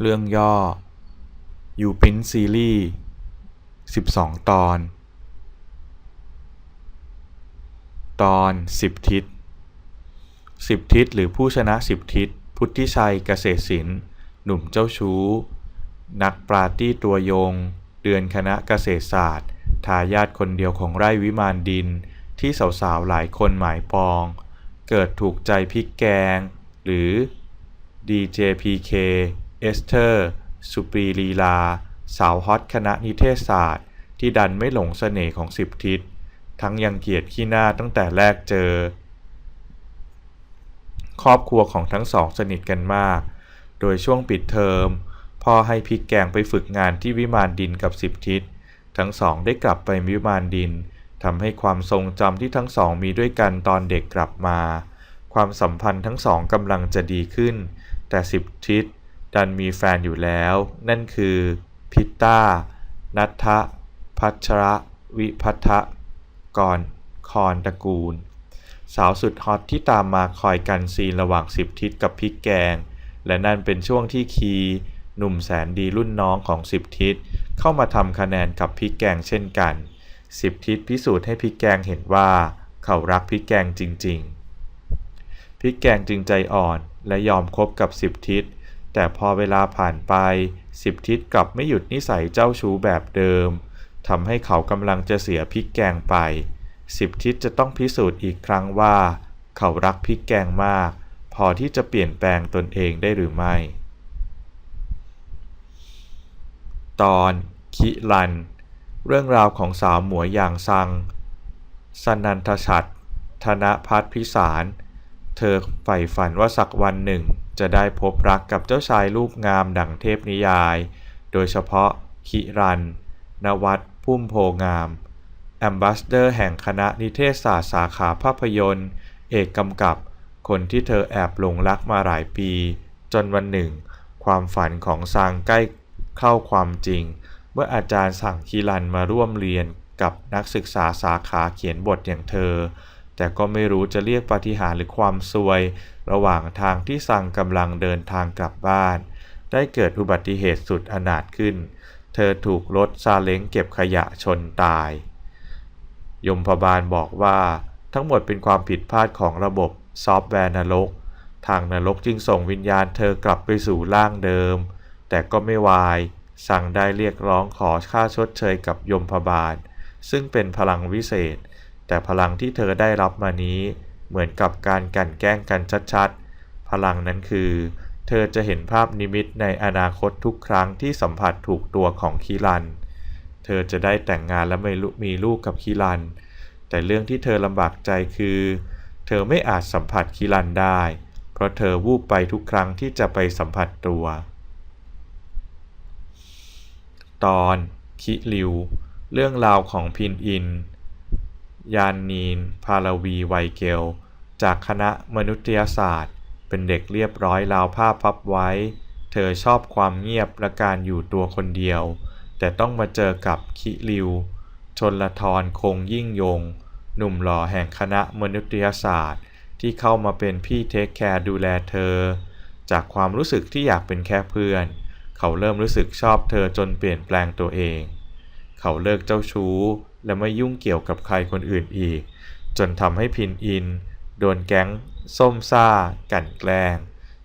เรื่องย่อยูปินซีรีส์12 ตอน ตอน 10 ทิศ 10 ทิศหรือผู้ชนะ 10 ทิศ พุทธิชัยเกษตรศิลป์หนุ่มเจ้าชู้ นักปราร์ตี้ตัวยง เดือนคณะเกษตรศาสตร์ ทายาทคนเดียวของไร่วิมานดิน ที่สาวๆ หลายคนหมายปอง เกิดถูกใจพริกแกง หรือ DJPK เอสเธอร์ สุปรีลีลา สาวฮอตคณะนิเทศศาสตร์ ที่ดันไม่หลงเสน่ห์ของสิบทิศ ทั้งยังเกลียดขี้หน้าตั้งแต่แรกเจอ ครอบครัวของทั้งสองสนิทกันมาก โดยช่วงปิดเทอม พ่อให้พี่แกงไปฝึกงานที่วิมานดินกับสิบทิศ ทั้งสองได้กลับไปวิมานดินทำให้ความทรงจำที่ทั้งสองมีด้วยกันตอนเด็กกลับมา ความสัมพันธ์ทั้งสองกำลังจะดีขึ้น แต่สิบทิศ ดันมีแฟนอยู่แล้ว นั่นคือพิตต้านัทธพัชระวิพัฒะกรคอนตระกูล สาวสุดฮอตที่ตามมาคอยกันซีนระหว่างสิบทิศกับพริกแกง และนั่นเป็นช่วงที่คีหนุ่มแสนดีรุ่นน้องของสิบทิศ เข้ามาทำคะแนนกับพริกแกงเช่นกันสิบทิศพิสูจน์ให้พริกแกงเห็นว่า เขารักพริกแกงจริง ๆพริกแกงจึงใจอ่อนและยอมคบกับสิบทิศ แต่พอเวลาผ่านไปสิบทิศกลับไม่หยุดนิสัยเจ้าชู้แบบเดิมทำให้เขากำลังจะเสียพริกแกงไปสิบทิศจะต้องพิสูจน์อีกครั้งว่า เขารักพริกแกงมาก พอที่จะเปลี่ยนแปลงตนเองได้หรือไม่ ตอน คิลัน เรื่องราวของสาวหมวยอย่างซัง สนันทชัดธนพัฒน์พิสาร เธอใฝ่ฝันว่าสักวันหนึ่ง จะได้พบรักกับเจ้าชายรูปงามดั่งเทพนิยาย โดยเฉพาะคิรัน นวัตพุ่มโพงาม แอมบาสเดอร์แห่งคณะนิเทศศาสตร์สาขาภาพยนตร์ เอกกำกับ คนที่เธอแอบหลงรักมาหลายปี จนวันหนึ่ง ความฝันของซางใกล้เข้าความจริง เมื่ออาจารย์สั่งคิรันมาร่วมเรียนกับนักศึกษาสาขาเขียนบทอย่างเธอ แต่ก็ไม่รู้จะเรียกปาฏิหาริย์หรือความซวย ระหว่างทางที่ซังกำลังเดินทางกลับบ้าน ได้เกิดอุบัติเหตุสุดอนาถขึ้น เธอถูกรถซาเล้งเก็บขยะชนตาย ยมพบาลบอกว่าทั้งหมดเป็นความผิดพลาดของระบบซอฟต์แวร์นรก ทางนรกจึงส่งวิญญาณเธอกลับไปสู่ร่างเดิม แต่ก็ไม่วาย สั่งได้เรียกร้องขอค่าชดเชยกับยมพบาล ซึ่งเป็นพลังวิเศษ แต่พลังที่เธอได้รับมานี้เหมือนกับการกันแกล้งกันชัดๆ พลังนั้นคือ เธอจะเห็นภาพนิมิตในอนาคตทุกครั้งที่สัมผัสถูกตัวของคิรัน เธอจะได้แต่งงานและไม่มีลูกกับคิรัน แต่เรื่องที่เธอลำบากใจคือ เธอไม่อาจสัมผัสคิรันได้ เพราะเธอวูบไปทุกครั้งที่จะไปสัมผัสตัว ตอนคิริว เรื่องราวของพินอิน ยานนีน พาลวีไวเกล จากคณะมนุษยศาสตร์ เป็นเด็กเรียบร้อยราวผ้าพับไว้ เธอชอบความเงียบและการอยู่ตัวคนเดียว แต่ต้องมาเจอกับคิริว ชนละทรคงยิ่งยง หนุ่มหล่อแห่งคณะมนุษยศาสตร์ ที่เข้ามาเป็นพี่เทคแคร์ดูแลเธอ จากความรู้สึกที่อยากเป็นแค่เพื่อน เขาเริ่มรู้สึกชอบเธอจนเปลี่ยนแปลงตัวเอง เขาเลิกเจ้าชู้ และไม่ยุ่งเกี่ยวกับใครคนอื่นอีก จนทำให้พินอิน โดนแก๊ง ส้มซ่า กันแกล้ง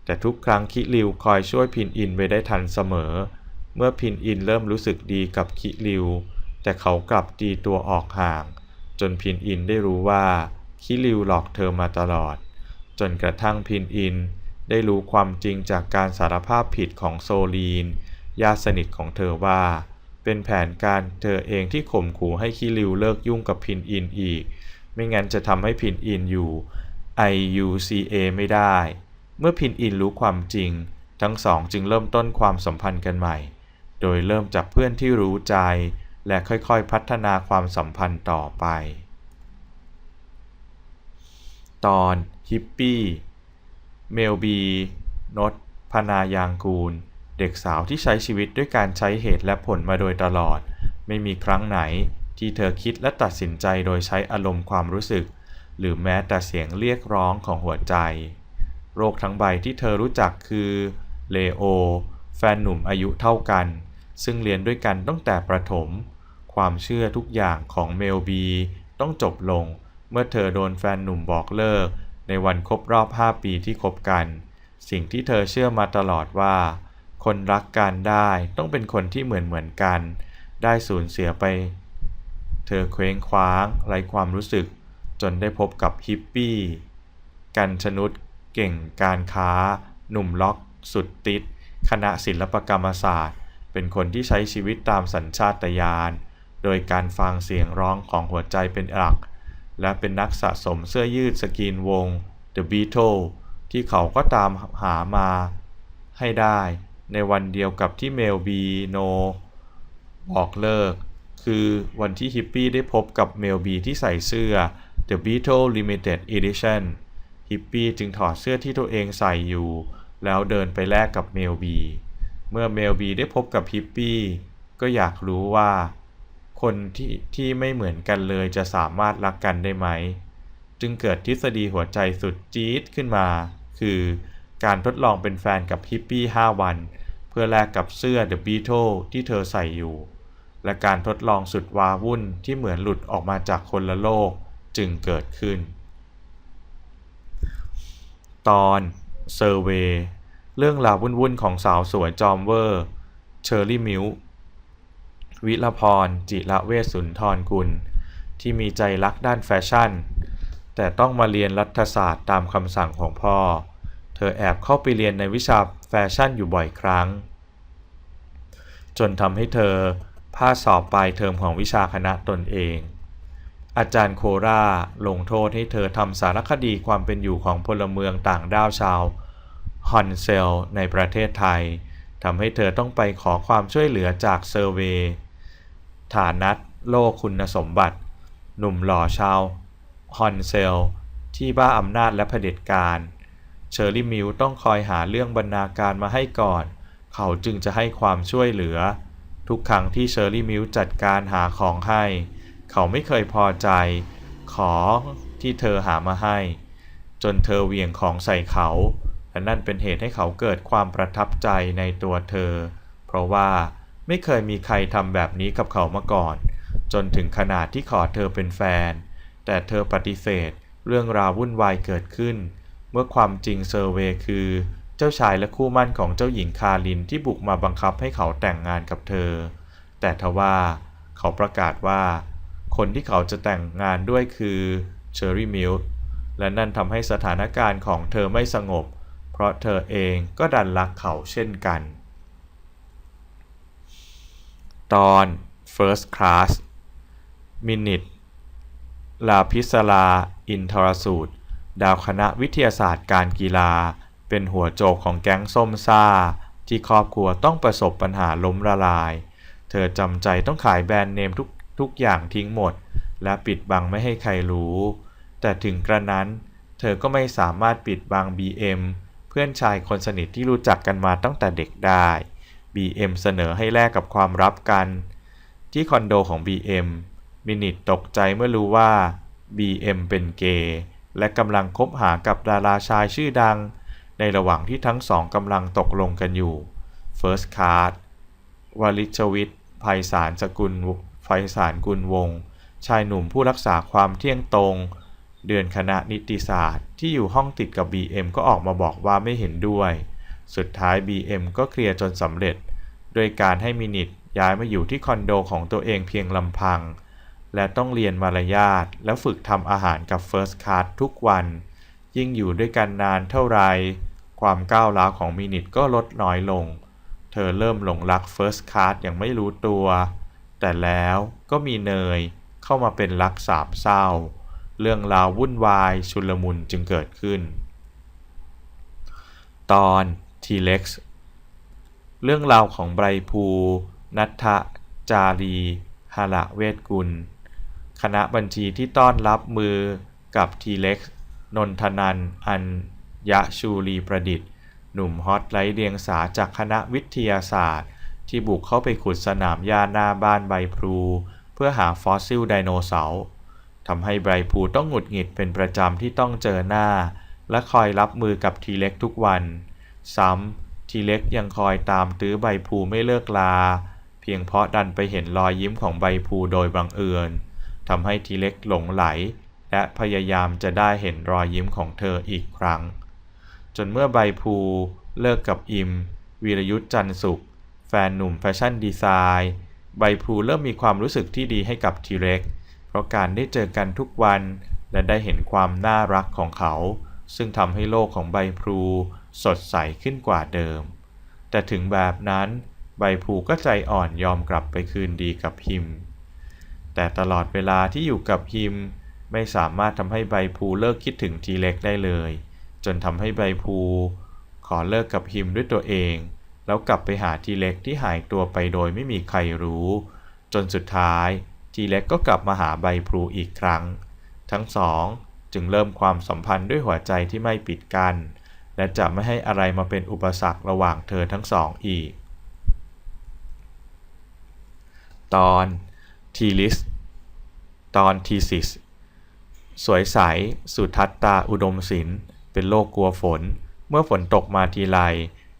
แต่ทุกครั้งคิริวคอยช่วยพินอินไว้ได้ทันเสมอ เมื่อพินอินเริ่มรู้สึกดีกับคิริว แต่เขากลับตีตัวออกห่าง จนพินอินได้รู้ว่าคิริวหลอกเธอมาตลอด จนกระทั่งพินอิน ได้รู้ความจริงจากการสารภาพผิดของโซลีนญาติสนิทของเธอว่า เป็นแผนการเธอเองที่ข่มขู่ให้คิริวเลิกยุ่งกับพินอินอีก ไม่งั้นจะทำให้พินอินอยู่ IUCA ไม่ได้ เมื่อพินอินรู้ความจริง ทั้งสองจึงเริ่มต้นความสัมพันธ์กันใหม่ โดยเริ่มจากเพื่อนที่รู้ใจ และค่อยๆพัฒนาความสัมพันธ์ต่อไป ตอนฮิปปี้ เมลบีนดพนา ยางกูล เด็กสาวที่ใช้ชีวิตด้วยการใช้เหตุและผลมาโดยตลอด ไม่มีครั้งไหนที่เธอคิดและตัดสินใจโดยใช้อารมณ์ความรู้สึก หรือแม้แต่เสียงเรียกร้องของหัวใจ โรคทั้งใบที่เธอรู้จักคือเลโอ แฟนหนุ่มอายุเท่ากัน ซึ่งเรียนด้วยกันตั้งแต่ประถม ความเชื่อทุกอย่างของเมลบี ต้องจบลง เมื่อเธอโดนแฟนหนุ่มบอกเลิก ในวันครบรอบ 5 ปีที่คบกัน สิ่งที่เธอเชื่อมาตลอดว่า คนรักกันได้ต้องเป็นคนที่เหมือนเหมือนกัน ได้สูญเสียไป เธอเคว้งคว้างไร้ความรู้สึก จนได้พบกับฮิปปี้ กันชนุษเก่งการค้า หนุ่มล็อก สุดติดคณะศิลปกรรมศาสตร์ เป็นคนที่ใช้ชีวิตตามสัญชาตญาณโดยการฟังเสียงร้องของหัวใจเป็นหลัก และเป็นนักสะสมเสื้อยืดสกรีนวง The Beatles ที่เขาก็ตามหามาให้ได้ ในวันเดียวกับที่เมลบีโนบอกเลิก คือวันที่ฮิปปี้ได้พบกับเมลบีที่ใส่เสื้อ The Beatles Limited Edition ฮิปปี้จึงถอดเสื้อที่ตัวเองใส่อยู่ แล้วเดินไปแลกกับเมลบี เมื่อเมลบีได้พบกับฮิปปี้ก็อยากรู้ว่า คนที่ที่ไม่เหมือนกันเลยจะสามารถรักกันได้ไหม จึงเกิดทฤษฎีหัวใจสุดจี๊ดขึ้นมา คือ การทดลองเป็นแฟนกับฮิปปี้ 5 วัน เพื่อแลกกับเสื้อ The Beatle ที่เธอใส่อยู่ และการทดลองสุดว้าวุ่นที่เหมือนหลุดออกมาจากคนละโลกจึงเกิดขึ้น ตอนเซอร์เวเรื่องราววุ่นๆของสาวสวยจอมเวอร์เชอร์รี่มิววิรพร จิระเวสสุนทรกุล ที่มีใจรักด้านแฟชั่น แต่ต้องมาเรียนรัฐศาสตร์ตามคำสั่งของพ่อ เธอแอบเข้าไปเรียนในวิชาแฟชั่นอยู่บ่อยครั้ง จนทำให้เธอพลาดสอบปลายเทอมของวิชาคณะตนเอง อาจารย์โคราลงโทษให้เธอทำสารคดีความเป็นอยู่ของพลเมืองต่างด้าวชาวฮอนเซลในประเทศไทยทำให้เธอต้องไปขอความช่วยเหลือจากเซอร์เวย์ฐานัทโลกคุณสมบัติ หนุ่มหล่อชาวฮอนเซล ที่บ้าอำนาจและเผด็จการ เชอร์รี่มิวต้องคอยหาเรื่องบรรณาการมาให้ก่อน เขาจึงจะให้ความช่วยเหลือ ทุกครั้งที่เชอร์รี่มิวจัดการหาของให้ เขาไม่เคยพอใจ ของที่เธอหามาให้ จนเธอเหวี่ยงของใส่เขาและนั่นเป็นเหตุให้เขาเกิดความประทับใจในตัวเธอ เพราะว่าไม่เคยมีใครทำแบบนี้กับเขามาก่อน จนถึงขนาดที่ขอเธอเป็นแฟน แต่เธอปฏิเสธเรื่องราววุ่นวายเกิดขึ้น เมื่อความจริงเซอร์เวย์คือ เจ้าชายและคู่มั่นของเจ้าหญิงคารินที่บุกมาบังคับให้เขาแต่งงานกับเธอ แต่ทว่าเขาประกาศว่า คนที่เขาจะแต่งงานด้วยคือเชอร์รี่มิลและนั่นทำให้สถานการณ์ของเธอไม่สงบ เพราะเธอเองก็ดันรักเขาเช่นกัน ตอน First Class มินิทลาพิศลา อินทรสูตร ดาวคณะวิทยาศาสตร์การกีฬา เป็นหัวโจกของแก๊งส้มซ่า ที่ครอบครัวต้องประสบปัญหาล้มละลาย เธอจำใจต้องขายแบรนด์เนมทุกทุกอย่างทิ้งหมด และปิดบังไม่ให้ใครรู้ แต่ถึงกระนั้น เธอก็ไม่สามารถปิดบัง BM เพื่อนชายคนสนิทที่รู้จักกันมาตั้งแต่เด็กได้ BM เสนอให้แลกกับความลับกัน ที่คอนโดของ BM มินิทตกใจเมื่อรู้ว่า BM เป็นเกย์ และกำลังคบหากับดาราชายชื่อดัง ในระหว่างที่ทั้งสองกำลังตกลงกันอยู่ First Card วลิชวิทย์ไพศาลสกุลไพศาลกุลวง ชายหนุ่มผู้รักษาความเที่ยงตรง เดือนคณะนิติศาสตร์ ที่อยู่ห้องติดกับ BM ก็ออกมาบอกว่าไม่เห็นด้วย สุดท้าย BM ก็เคลียร์จนสำเร็จ โดยการให้มินิทย้ายมาอยู่ที่คอนโดของตัวเองเพียงลำพัง และต้องเรียนมารยาทและฝึกทำอาหารกับ First Card ทุกวัน ยิ่งอยู่ด้วยกันนานเท่าไร ความก้าวร้าวของมินิทก็ลดน้อยลง เธอเริ่มหลงรัก First Card อย่างไม่รู้ตัว แต่แล้วก็มีเนยเข้ามาเป็นรักสามเศร้า เรื่องราววุ่นวายชุลมุนจึงเกิดขึ้น ตอน T-Rex เรื่องราวของไบรภู นัทธจารีหาระเวทกุล คณะบัญชีที่ต้อนรับมือกับ T-Rex นนทนันท์อัญยชูรีประดิษฐ์ หนุ่มฮอตไร้เดียงสาจากคณะวิทยาศาสตร์ ที่บุกเข้าไปขุดสนามหญ้าหน้าบ้านใบพลู เพื่อหาฟอสซิลไดโนเสาร์ทำให้ไบรพูต้องหงุดหงิดเป็นประจำที่ต้องเจอหน้า และคอยรับมือกับทีเล็กทุกวัน ซ้ำทีเล็กยังคอยตามตื้อใบพลูไม่เลิกลา เพียงเพราะดันไปเห็นรอยยิ้มของใบพลูโดยบังเอิญ ทำให้ทีเล็กหลงไหล และพยายามจะได้เห็นรอยยิ้มของเธออีกครั้ง จนเมื่อใบพลูเลิกกับอิม วีรยุทธ์จันทร์สุข แฟนหนุ่มแฟชั่นดีไซน์ใบพลูเริ่มมีความรู้สึกที่ดีให้กับทีเล็ก เพราะการได้เจอกันทุกวันและได้เห็นความน่ารักของเขา ซึ่งทำให้โลกของใบพลูสดใสขึ้นกว่าเดิม แต่ถึงแบบนั้น ใบพลูก็ใจอ่อนยอมกลับไปคืนดีกับฮิม แต่ตลอดเวลาที่อยู่กับฮิม ไม่สามารถทำให้ใบพลูเลิกคิดถึงทีเล็กได้เลย จนทำให้ใบพลูขอเลิกกับฮิมด้วยตัวเอง แล้วกลับไปหาทีเล็กที่หายตัวไปโดยไม่มีใครรู้ จนสุดท้ายทีเล็กก็กลับมาหาใบพลูอีกครั้ง ทั้งสองจึงเริ่มความสัมพันธ์ด้วยหัวใจที่ไม่ปิดกัน้นและจะไม่ให้อะไรมาเป็นอุปสรรคระหว่างเธอทั้งสองอีก ตอนทีลิส ตอนทีซิสสวยใส สุทัศตาอุดมศิลป์เป็นโรคกลัวฝน เมื่อฝนตกมาทีไร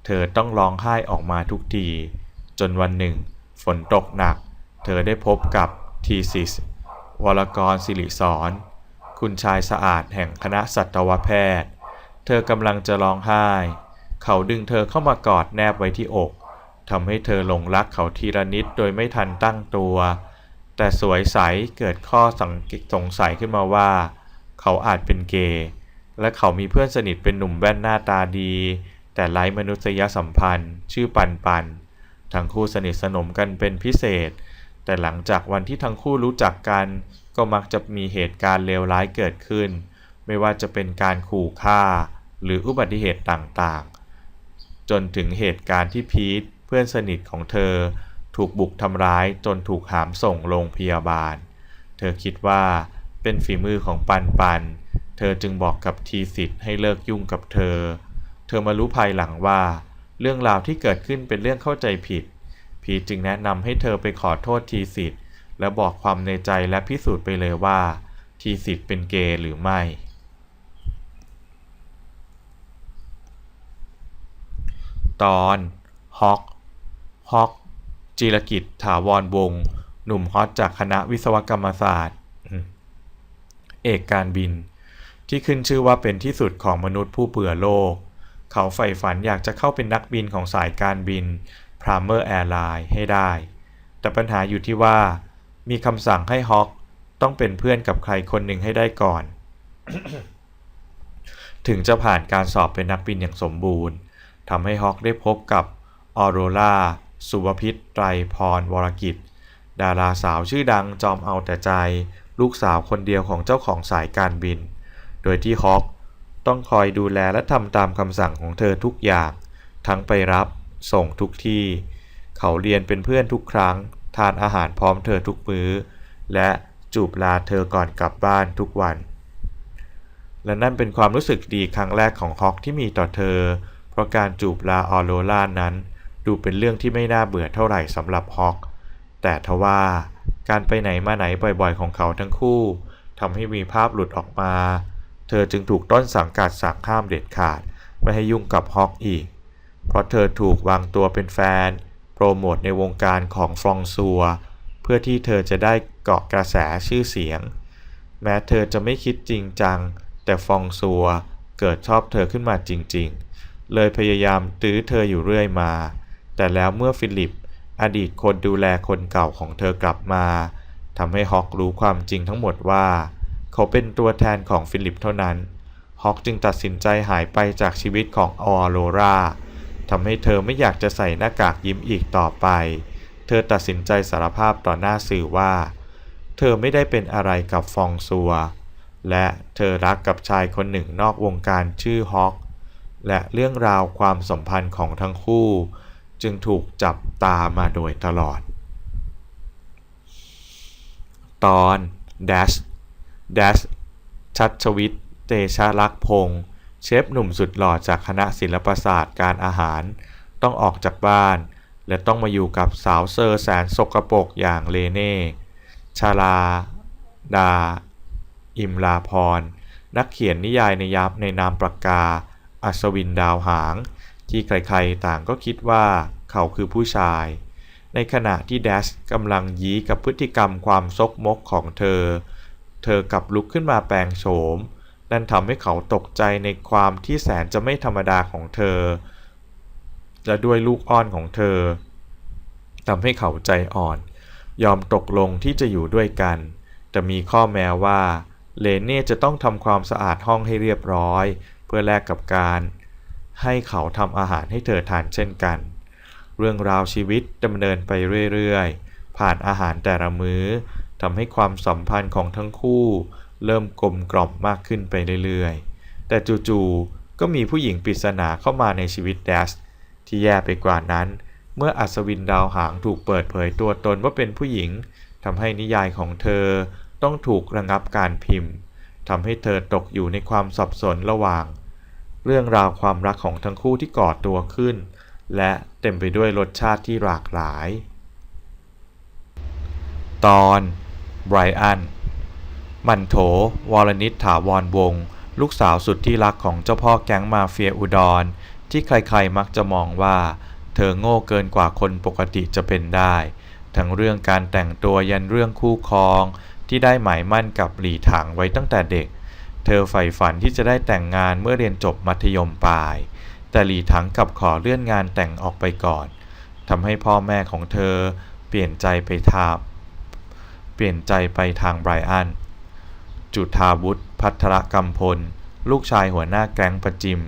เธอต้องร้องไห้ออกมาทุกที จนวันหนึ่ง ฝนตกหนัก เธอได้พบกับทีซิสวรกรศิริสอนคุณชายสะอาดแห่งคณะสัตวแพทย์ เธอกำลังจะร้องไห้ เขาดึงเธอเข้ามากอดแนบไว้ที่อกทำให้เธอหลงรักเขาทีละนิดโดยไม่ทันตั้งตัว แต่สวยใสเกิดข้อสงสงสัยขึ้นมาว่า เขาอาจเป็นเกย์และเขามีเพื่อนสนิทเป็นหนุ่มแว่นหน้าตาดี แต่ไร้มนุษยสัมพันธ์ ชื่อปันปันทั้งคู่สนิทสนมกันเป็นพิเศษ แต่หลังจากวันที่ทั้งคู่รู้จักกัน ก็มักจะมีเหตุการณ์เลวร้ายเกิดขึ้น ไม่ว่าจะเป็นการขู่ฆ่า หรืออุบัติเหตุต่างๆ จนถึงเหตุการณ์ที่พีทเพื่อนสนิทของเธอ ถูกบุกทำร้ายจนถูกหามส่งโรงพยาบาล เธอคิดว่าเป็นฝีมือของปันปัน เธอจึงบอกกับทีสิทธิ์ให้เลิกยุ่งกับเธอ เธอมารู้ภายหลังว่า เรื่องราวที่เกิดขึ้นเป็นเรื่องเข้าใจผิด พีจึงแนะนำให้เธอไปขอโทษทีสิทธิ์และบอกความในใจและพิสูจน์ไปเลยว่า ทีสิทธิ์เป็นเกย์หรือไม่ ตอนฮอกฮอก จิรกิจถาวรวง หนุ่มฮอตจากคณะวิศวกรรมศาสตร์ เอกการบิน ที่ขึ้นชื่อว่าเป็นที่สุดของมนุษย์ผู้เปื่อโลก เขาใฝ่ฝันอยากจะเข้าเป็นนักบินของสายการบินพรามเมอร์แอร์ไลน์ให้ได้ แต่ปัญหาอยู่ที่ว่า มีคำสั่งให้ฮอกต้องเป็นเพื่อนกับใครคนหนึ่งให้ได้ก่อน ถึงจะผ่านการสอบเป็นนักบินอย่างสมบูรณ์ทำให้ฮอกได้พบกับออโรรา สุวพิษไตรพรวรกิจ ดาราสาวชื่อดังจอมเอาแต่ใจ ลูกสาวคนเดียวของเจ้าของสายการบิน โดยที่ฮอกต้องคอยดูแลและทำตามคำสั่งของเธอทุกอย่าง ทั้งไปรับ ส่งทุกที่ เขาเรียนเป็นเพื่อนทุกครั้ง ทานอาหารพร้อมเธอทุกมื้อ และจูบลาเธอก่อนกลับบ้านทุกวัน และนั่นเป็นความรู้สึกดีครั้งแรกของฮอกที่มีต่อเธอ เพราะการจูบลาออโรรานั้น ดูเป็นเรื่องที่ไม่น่าเบื่อเท่าไหร่สำหรับฮอก แต่ทว่าการไปไหนมาไหนบ่อยๆ ของเขาทั้งคู่ทำให้มีภาพหลุดออกมา เธอจึงถูกต้นสังกัดสั่งห้ามเด็ดขาด ไม่ให้ยุ่งกับฮอกอีก เพราะเธอถูกวางตัวเป็นแฟน โปรโมทในวงการของฟรองซัว เพื่อที่เธอจะได้เกาะกระแสชื่อเสียง แม้เธอจะไม่คิดจริงจัง แต่ฟองซัวเกิดชอบเธอขึ้นมาจริง ๆ เลยพยายามตื้อเธออยู่เรื่อยมา แต่แล้วเมื่อฟิลิป อดีตคนดูแลคนเก่าของเธอกลับมาทำให้ฮอกรู้ความจริงทั้งหมดว่า เขาเป็นตัวแทนของฟิลิปเท่านั้น ฮอกจึงตัดสินใจหายไปจากชีวิตของออโรราทำให้เธอไม่อยากจะใส่หน้ากากยิ้มอีกต่อไป เธอตัดสินใจสารภาพต่อหน้าสื่อว่า เธอไม่ได้เป็นอะไรกับฟองซัว และเธอรักกับชายคนหนึ่งนอกวงการชื่อฮอก และเรื่องราวความสัมพันธ์ของทั้งคู่ จึงถูกจับตามาโดยตลอด ตอน Dash Dash ชัดชวิทย์เตชะลักษ์พงศ์เชฟหนุ่มสุดหล่อจากคณะศิลปศาสตร์การอาหาร ต้องออกจากบ้าน และต้องมาอยู่กับสาวเซอร์แสนสกปรกอย่างเลเน่ชาลา ดา อิมลาพร นักเขียนนิยายในยับในนามปากกา อัศวินดาวหาง ที่ใครๆต่างก็คิดว่าเขาคือผู้ชาย ในขณะที่แดชกำลังยี้กับพฤติกรรมความซกมกของเธอ เธอกลับลุกขึ้นมาแปลงโฉม นั่นทำให้เขาตกใจในความที่แสนจะไม่ธรรมดาของเธอ และด้วยลูกอ้อนของเธอทำให้เขาใจอ่อน ยอมตกลงที่จะอยู่ด้วยกัน แต่มีข้อแม้ว่าเลเน่จะต้องทำความสะอาดห้องให้เรียบร้อย เพื่อแลกกับการ ให้เขาทำอาหารให้เธอทานเช่นกัน เรื่องราวชีวิตดำเนินไปเรื่อยๆ ผ่านอาหารแต่ละมื้อทำให้ความสัมพันธ์ของทั้งคู่ เริ่มกลมกล่อมมากขึ้นไปเรื่อยๆ แต่จู่ๆก็มีผู้หญิงปริศนาเข้ามาในชีวิตแดชที่แย่ไปกว่านั้น เมื่ออัศวินดาวหางถูกเปิดเผยตัวตนว่าเป็นผู้หญิงทำให้นิยายของเธอต้องถูกระงับการพิมพ์ทำให้เธอตกอยู่ในความสับสนระหว่าง เรื่องราวความรักของทั้งคู่ที่ก่อตัวขึ้น และเต็มไปด้วยรสชาติที่หลากหลาย ตอนไบรอันมันโถ วรนิตถาวรวงศ์ลูกสาวสุดที่รักของเจ้าพ่อแก๊งมาเฟียอุดร ที่ใครๆมักจะมองว่า เธอโง่เกินกว่าคนปกติจะเป็นได้ ทั้งเรื่องการแต่งตัวยันเรื่องคู่ครอง ที่ได้หมายมั่นกับหลีถังไว้ตั้งแต่เด็ก เธอใฝ่ฝันที่จะได้แต่งงานเมื่อเรียนจบมัธยมปลาย แต่หลีถังกลับขอเลื่อนงานแต่งออกไปก่อนทำให้พ่อแม่ของเธอเปลี่ยนใจไปทาเปลี่ยนใจไปทางไบรอัน จุธาวุฒิพัทรกำพล ลูกชายหัวหน้าแก๊งประจิม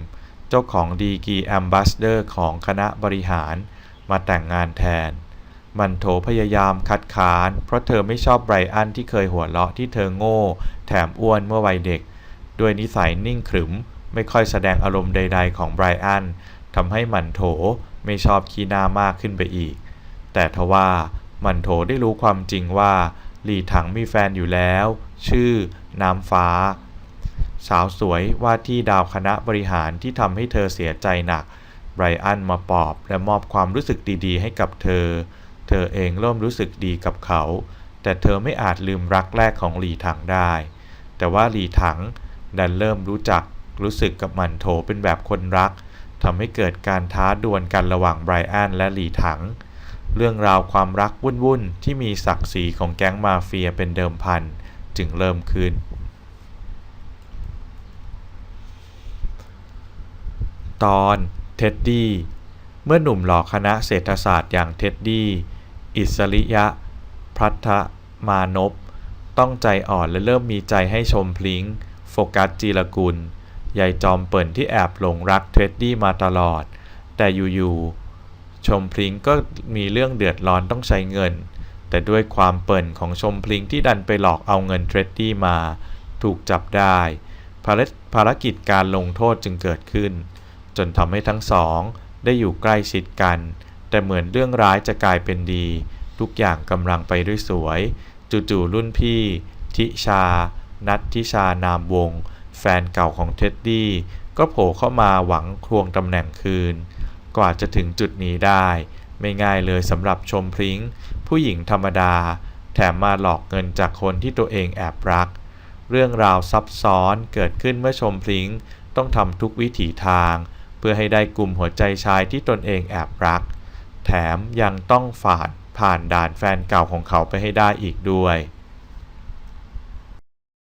เจ้าของดีกีแอมบาสเดอร์ของคณะบริหาร มาแต่งงานแทน มันโถพยายามคัดค้าน เพราะเธอไม่ชอบไบรอันที่เคยหัวเราะที่เธอโง่ แถมอ้วนเมื่อวัยเด็ก ด้วยนิสัยนิ่งขรึม ไม่ค่อยแสดงอารมณ์ใด ๆ ของไบรอันทำให้มันโถไม่ชอบขี้หน้ามากขึ้นไปอีก แต่ทว่ามันโถได้รู้ความจริงว่าหลีถังมีแฟนอยู่แล้ว ชื่อ น้ำฟ้า สาวสวยว่าที่ดาวคณะบริหารที่ทำให้เธอเสียใจหนักไบรอันมาปลอบและมอบความรู้สึกดีๆ ให้กับเธอ เธอเองเริ่มรู้สึกดีกับเขา แต่เธอไม่อาจลืมรักแรกของหลีถังได้ แต่ว่าหลีถัง ดันเริ่มรู้จักรู้สึกกับหมันโถเป็นแบบคนรักทำให้เกิดการท้าดวลกันระหว่างไบรอันและหลีถัง เรื่องราวความรักวุ่นๆ ที่มีศักดิ์ศรีของแก๊งมาเฟียเป็นเดิมพัน จึงเริ่มขึ้น ตอนเท็ดดี้เมื่อหนุ่มหล่อคณะเศรษฐศาสตร์อย่างเท็ดดี้อิสริยะพัทมานพต้องใจอ่อนและเริ่มมีใจให้ชมพลิง โฟกัสจีรกุลยายจอมเปิ่นที่แอบหลงรักเท็ดดี้มาตลอด แต่อยู่ๆชมพลิงก็มีเรื่องเดือดร้อนต้องใช้เงิน แต่ด้วยความเปิ่นของชมพลิงที่ดันไปหลอกเอาเงินเท็ดดี้มา ถูกจับได้ ภารภารกิจการลงโทษจึงเกิดขึ้น จนทำให้ทั้งสองได้อยู่ใกล้ชิดกัน แต่เหมือนเรื่องร้ายจะกลายเป็นดี ทุกอย่างกำลังไปด้วยสวย จู่ๆรุ่นพี่ ทิชา นัททิชานามวง แฟนเก่าของเท็ดดี้ก็โผล่เข้ามาหวังครวงตำแหน่งคืน กว่าจะถึงจุดนี้ได้ ไม่ง่ายเลยสำหรับชมพริ้ง ผู้หญิงธรรมดา แถมมาหลอกเงินจากคนที่ตัวเองแอบรัก เรื่องราวซับซ้อนเกิดขึ้นเมื่อชมพริ้ง ต้องทำทุกวิถีทาง เพื่อให้ได้กลุ่มหัวใจชายที่ตนเองแอบรัก แถมยังต้องฝ่านผ่านด่านแฟนเก่าของเขาไปให้ได้อีกด้วย